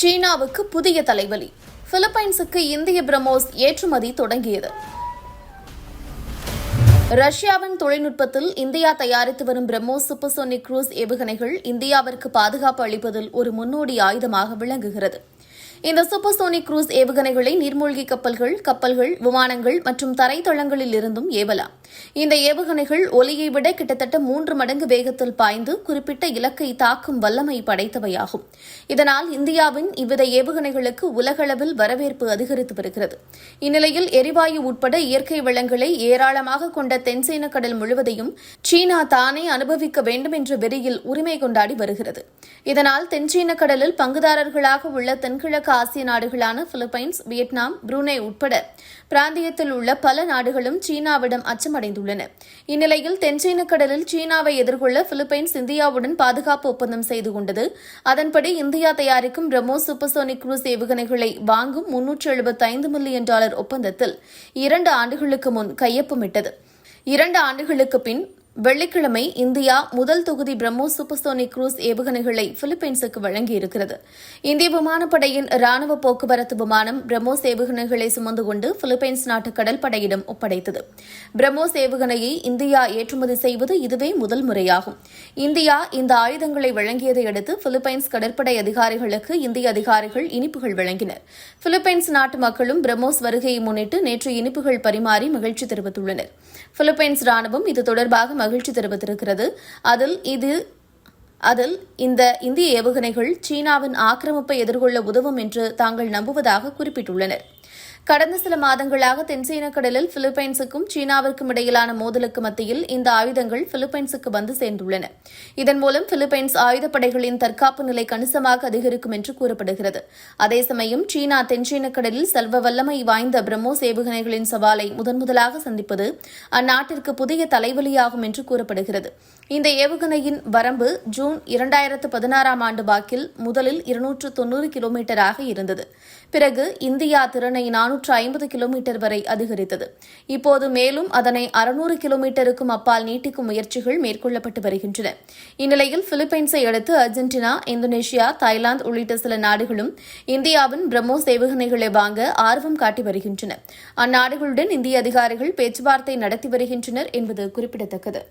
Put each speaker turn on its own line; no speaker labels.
சீனாவுக்கு புதிய தலைவலி. பிலிப்பைன்ஸுக்கு இந்திய பிரம்மோஸ் ஏற்றுமதி தொடங்கியது. ரஷ்யாவின் தொழில்நுட்பத்தில் இந்தியா தயாரித்து வரும் பிரம்மோஸ் சூப்பர்சோனிக் குரூஸ் ஏவுகணைகள் இந்தியாவிற்கு பாதுகாப்பு அளிப்பதில் ஒரு முன்னோடி ஆயுதமாக விளங்குகிறது. இந்த சூப்பர்சோனிக் குரூஸ் ஏவுகணைகளை நீர்மூழ்கி கப்பல்கள் கப்பல்கள் விமானங்கள் மற்றும் தரைத்தளங்களில் இருந்தும் ஏவலாம். இந்த ஏவுகணைகள் ஒலியை விட கிட்டத்தட்ட மூன்று மடங்கு வேகத்தில் பாய்ந்து குறிப்பிட்ட இலக்கை தாக்கும் வல்லமை படைத்தவையாகும். இதனால் இந்தியாவின் இவ்வித ஏவுகணைகளுக்கு உலகளவில் வரவேற்பு அதிகரித்து வருகிறது. இந்நிலையில் எரிவாயு உட்பட இயற்கை வளங்களை ஏராளமாக கொண்ட தென்சீன கடல் முழுவதையும் சீனா தானே அனுபவிக்க வேண்டும் என்ற வெறியில் உரிமை கொண்டாடி வருகிறது. இதனால் தென்சீன கடலில் பங்குதாரர்களாக உள்ள தென்கிழக்கு ஆசிய நாடுகளான பிலிப்பைன்ஸ் வியட்நாம் புரூனே உட்பட பிராந்தியத்தில் உள்ள பல நாடுகளும் சீனாவிடம் அச்சமடைந்துள்ளன இந்நிலையில் தென்சீன கடலில் சீனாவை எதிர்கொள்ள பிலிப்பைன்ஸ் இந்தியாவுடன் பாதுகாப்பு ஒப்பந்தம் செய்து கொண்டது. அதன்படி இந்தியா தயாரிக்கும் பிரம்மோஸ் சூப்பர்சோனிக் குரூஸ் ஏவுகணைகளை வாங்கும் முன்னூற்று எழுபத்தைந்து மில்லியன் டாலர் ஒப்பந்தத்தில் இரண்டு ஆண்டுகளுக்கு முன் கையொப்பமிட்டது. இரண்டு ஆண்டுகளுக்கு பின் வெள்ளிக்கிழமை இந்தியா முதல் தொகுதி பிரம்மோஸ் சூப்பர்சோனிக் குரூஸ் ஏவுகணைகளை பிலிப்பைன்ஸுக்கு வழங்கியிருக்கிறது. இந்திய விமானப்படையின் ராணுவ போக்குவரத்து விமானம் பிரம்மோஸ் ஏவுகணைகளை சுமந்து கொண்டு பிலிப்பைன்ஸ் நாட்டு கடற்படையிடம் ஒப்படைத்தது. பிரம்மோஸ் ஏவுகணையை இந்தியா ஏற்றுமதி செய்வது இதுவே முதல் முறையாகும். இந்தியா இந்த ஆயுதங்களை வழங்கியதை அடுத்து பிலிப்பைன்ஸ் கடற்படை அதிகாரிகளுக்கு இந்திய அதிகாரிகள் இனிப்புகள் வழங்கினர். பிலிப்பைன்ஸ் நாட்டு மக்களும் பிரம்மோஸ் வருகையை முன்னிட்டு நேற்று இனிப்புகள் பரிமாறி மகிழ்ச்சி தெரிவித்துள்ளனர். பிலிப்பைன்ஸ் ராணுவம் இது தொடர்பாக மகிழ்ச்சி தெரிவித்திருக்கிறது. அதில் இது அதில் இந்த இந்திய ஏவுகணைகள் சீனாவின் ஆக்கிரமிப்பை எதிர்கொள்ள உதவும் என்று தாங்கள் நம்புவதாக குறிப்பிட்டுள்ளனர். கடந்த சில மாதங்களாக தென்சீன கடலில் பிலிப்பைன்ஸுக்கும் சீனாவிற்கும் இடையிலான மோதலுக்கு மத்தியில் இந்த ஆயுதங்கள் பிலிப்பைன்ஸுக்கு வந்து சேர்ந்துள்ளன. இதன் மூலம் பிலிப்பைன்ஸ் ஆயுதப்படைகளின் தற்காப்பு நிலை கணிசமாக அதிகரிக்கும் என்று கூறப்படுகிறது. அதே சமயம் சீனா தென்சீன கடலில் செல்வ வல்லமை வாய்ந்த பிரம்மோஸ் ஏவுகணைகளின் சவாலை முதன்முதலாக சந்திப்பது அந்நாட்டிற்கு புதிய தலைவலியாகும் என்று கூறப்படுகிறது. இந்த ஏவுகணையின் வரம்பு ஜூன் இரண்டாயிரத்து பதினாறாம் ஆண்டு வாக்கில் முதலில் இருநூற்று தொன்னூறு கிலோமீட்டராக இருந்தது. பிறகு இந்தியா திறனை நான் நானூற்று ஐம்பது கிலோமீட்டர் வரை அதிகரித்தது. இப்போது மேலும் அதனை அறுநூறு கிலோமீட்டருக்கும் அப்பால் நீட்டிக்கும் முயற்சிகள் மேற்கொள்ளப்பட்டு வருகின்றன. இந்நிலையில் பிலிப்பைன்ஸை அடுத்து அர்ஜென்டினா இந்தோனேஷியா தாய்லாந்து உள்ளிட்ட சில நாடுகளும் இந்தியாவின் பிரம்மோஸ் ஏவுகணைகளை வாங்க ஆர்வம் காட்டி வருகின்றன. அந்நாடுகளுடன் இந்திய அதிகாரிகள் பேச்சுவார்த்தை நடத்தி வருகின்றனர் என்பது குறிப்பிடத்தக்கது.